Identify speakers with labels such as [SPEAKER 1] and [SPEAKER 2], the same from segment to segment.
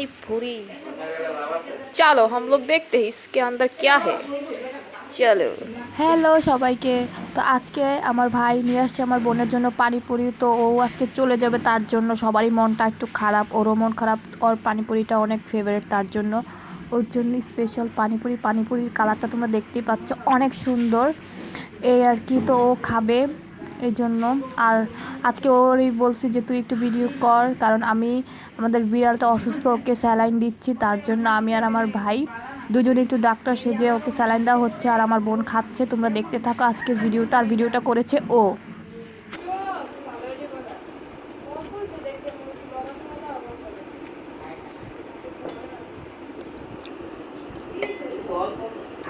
[SPEAKER 1] पानी पूरी चलो हम लोग देखते हैं इसके अंदर क्या है চলো
[SPEAKER 2] হ্যালো সবাইকে তো আজকে আমার ভাই নিয়ে আসছে আমার বোনের জন্য পানিপুরি তো ও আজকে চলে যাবে তার জন্য সবারই মনটা একটু খারাপ ওরও মন খারাপ ওর পানিপুরিটা অনেক ফেভারিট তার জন্য ওর জন্য স্পেশাল পানিপুরি পানিপুরির কালারটা তোমরা দেখতেই পাচ্ছ অনেক সুন্দর এই আর কি তো ও খাবে এই জন্য আর আজকে ওরই বলছি যে তুই একটু ভিডিও কর কারণ আমি আমাদের বিড়ালটা অসুস্থ ওকে স্যালাইন দিচ্ছি তার জন্য আমি আর আমার ভাই দুজনে একটু ডাক্তার সেজে ওকে স্যালাইন দেওয়া হচ্ছে আর আমার বোন খাচ্ছে। তোমরা দেখতে থাকো আজকের ভিডিওটা আর ভিডিওটা করেছে ও।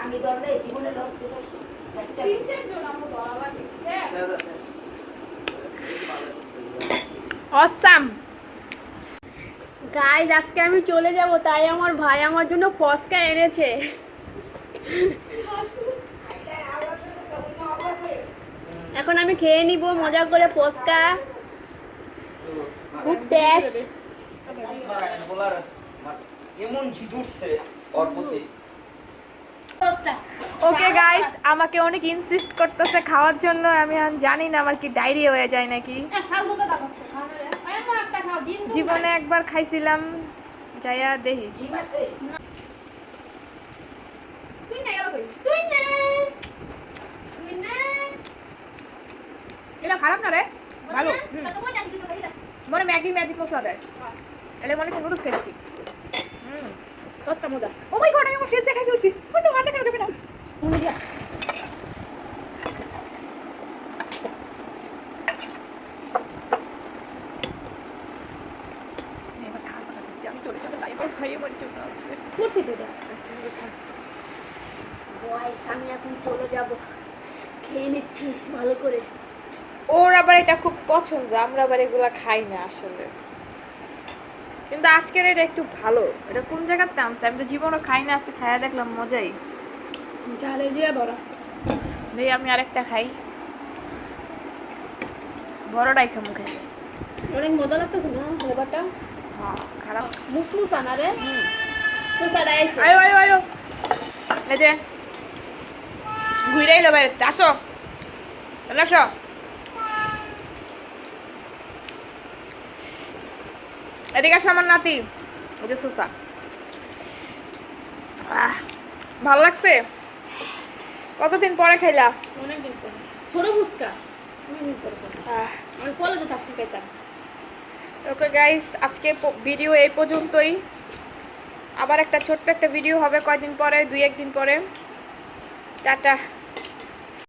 [SPEAKER 3] আমি দরলে জীবনে লড়ছি
[SPEAKER 1] অসাম গাইজ আজকে আমি চলে যাব তাই আমার ভাই আমার জন্য ফসকা এনেছে। এখন আমি খেয়ে নিব মজা করে ফসকা খুব টেস্ট
[SPEAKER 4] এমন ঝিদুরছে ওর
[SPEAKER 2] ওকে গাইস আমাকে অনেক ইনসিস্ট করতেছে খাওয়ার জন্য আমি আর জানি না আমার কি ডায়রি হয়ে যায় নাকি। জীবনে একবার খাইছিলাম যাইয়া দেখি এটা খারাপ না রে? ভালো। মনে ম্যাগি ম্যাজিক মশলা দেয়। এলে মনে নুডলস খাইছি হুম সসটা মজা। ও মাই গড আমি আমার ফেস দেখাই ফেলছি। দেখানো যাবে না। আমি
[SPEAKER 1] এখন চলে যাব। খেয়ে নিচ্ছি ভালো করে।
[SPEAKER 2] ওর আবার এটা খুব পছন্দ আমরা আবার এগুলা খাই না আসলে। কিন্তু আজকের এটা একটু ভালো। এটা কোন জায়গার টানছে আমি তো জীবনও খাই না আজকে খাইয়া দেখলাম মজাই।
[SPEAKER 1] ঝালে দিয়ে বড়।
[SPEAKER 2] দেখি আমি আরেকটা খাই। বড়টাই খামু খাই।
[SPEAKER 1] অনেক মজা লাগতেছে না ফ্লেভারটা?
[SPEAKER 2] হ্যাঁ খারাপ।
[SPEAKER 1] মুসমুসা না রে।
[SPEAKER 2] আয়ো আয়ো আয়ো। এই যে ঘুরে এলো বাইরে। আসো। আসো। এদিকে আসো আমার নাতি যে সুসা। আহ ভালো লাগছে? কতদিন পরে খাইলা?
[SPEAKER 1] অনেকদিন পরে। ছোট ফুচকা। আমি কলেজে থাকতে খাইতাম
[SPEAKER 2] ওকে গাইস আজকে ভিডিও এই পর্যন্তই। আবার একটা ছোট্ট একটা ভিডিও হবে কয়দিন পরে? দুই একদিন পরে। টাটা।